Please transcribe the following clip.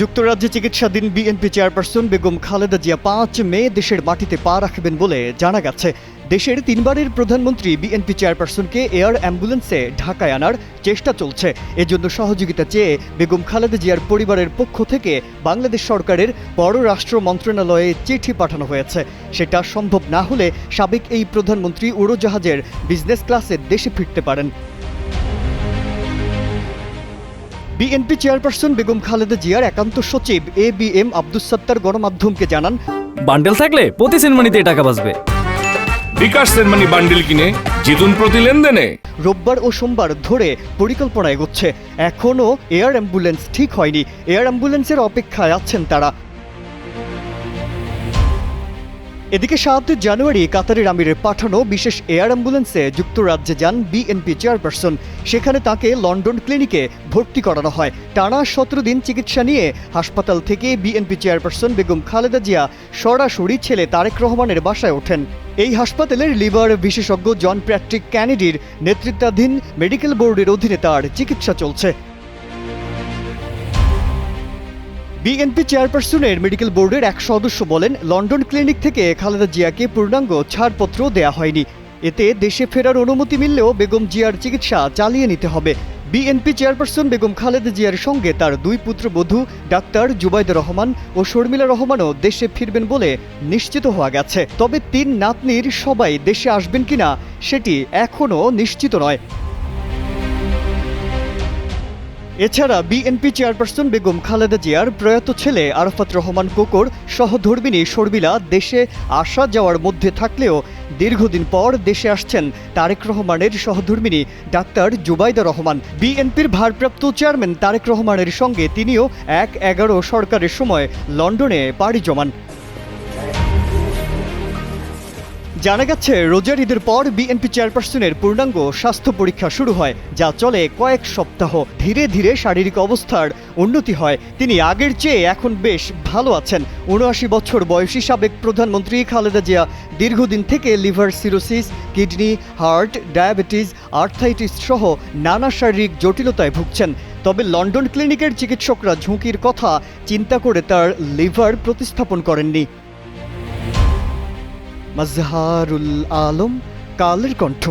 যুক্তরাজ্যে চিকিৎসাধীন BNP chairperson Begum Khaleda Zia পাঁচ মে দেশের মাটিতে পা রাখবেন বলে জানা গেছে। দেশের তিনবারের প্রধানমন্ত্রী বিএনপি চেয়ারপারসনকে এয়ার অ্যাম্বুলেন্সে ঢাকায় আনার চেষ্টা চলছে। এজন্য সহযোগিতা চেয়ে বেগম খালেদা জিয়ার পরিবারের পক্ষ থেকে বাংলাদেশ সরকারের পররাষ্ট্র মন্ত্রণালয়ে চিঠি পাঠানো হয়েছে। সেটা সম্ভব না হলে সাবেক এই প্রধানমন্ত্রী উড়োজাহাজের বিজনেস ক্লাসে দেশে ফিরতে পারেন। বিএনপি চেয়ারপারসন বেগম খালেদা জিয়ার একান্ত সচিব A B M Abdus Sattar গণমাধ্যমকে জানান বান্ডেল থাকলে প্রতি সেনমানিতে টাকা বাঁচবে। বিকাশ সেনমানি বান্ডিল কিনে জিতুন প্রতি লেনদেনে। রোববার ও সোমবার ধরে পরিকল্পনা এগোচ্ছে। এখনও এয়ার অ্যাম্বুলেন্স ঠিক হয়নি। এয়ার অ্যাম্বুলেন্সের অপেক্ষায় আছেন তারা। এদিকে সাত জানুয়ারি কাতারের আমিরের পাঠানো বিশেষ এয়ার অ্যাম্বুলেন্সে যুক্তরাজ্যে যান বিএনপি চেয়ারপারসন। সেখানে তাকে লন্ডন ক্লিনিকে ভর্তি করানো হয়। টানা সতেরো দিন চিকিৎসা নিয়ে হাসপাতাল থেকে বিএনপি চেয়ারপারসন বেগম খালেদা জিয়া সরাসরি ছেলে তারেক রহমানের বাসায় ওঠেন। এই হাসপাতালের লিভার বিশেষজ্ঞ জন প্র্যাট্রিক ক্যানেডির নেতৃত্বাধীন মেডিকেল বোর্ডের অধীনে তার চিকিৎসা চলছে। বিএনপি চেয়ারপারসনের মেডিকেল বোর্ডের এক সদস্য বলেন, লন্ডন ক্লিনিক থেকে খালেদা জিয়াকে পূর্ণাঙ্গ ছাড়পত্র দেয়া হয়নি। এতে দেশে ফেরার অনুমতি মিললেও বেগম জিয়ার চিকিৎসা চালিয়ে নিতে হবে। বিএনপি চেয়ারপারসন বেগম খালেদা জিয়ার সঙ্গে তার দুই পুত্রবধূ ডাক্তার জুবাইদ রহমান ও শর্মিলা রহমানও দেশে ফিরবেন বলে নিশ্চিত হওয়া গেছে। তবে তিন নাতনির সবাই দেশে আসবেন কিনা, সেটি এখনও নিশ্চিত নয়। এছাড়া বিএনপি চেয়ারপারসন বেগম খালেদা জিয়ার প্রয়াত ছেলে আরাফাত রহমান কোকর সহধর্মিনী শর্মিলা দেশে আসা যাওয়ার মধ্যে থাকলেও দীর্ঘদিন পর দেশে আসছেন তারেক রহমানের সহধর্মিনী ডাক্তার জুবাইদা রহমান। বিএনপির ভারপ্রাপ্ত চেয়ারম্যান তারেক রহমানের সঙ্গে তিনিও এক এগারো সরকারের সময় লন্ডনে পাড়ি জমান। জানা গেছে, রোজার ঈদের পর বিএনপি চেয়ারপারসনের পূর্ণাঙ্গ স্বাস্থ্য পরীক্ষা শুরু হয়, যা চলে কয়েক সপ্তাহ। ধীরে ধীরে শারীরিক অবস্থার উন্নতি হয়। তিনি আগের চেয়ে এখন বেশ ভালো আছেন। উনআশি বছর বয়সী সাবেক প্রধানমন্ত্রী খালেদা জিয়া দীর্ঘদিন থেকে liver cirrhosis, kidney, heart, diabetes arthritis সহ নানা শারীরিক জটিলতায় ভুগছেন। তবে লন্ডন ক্লিনিকের চিকিৎসকরা ঝুঁকির কথা চিন্তা করে তার লিভার প্রতিস্থাপন করেননি। মাজহারুল আলম কালের কণ্ঠ।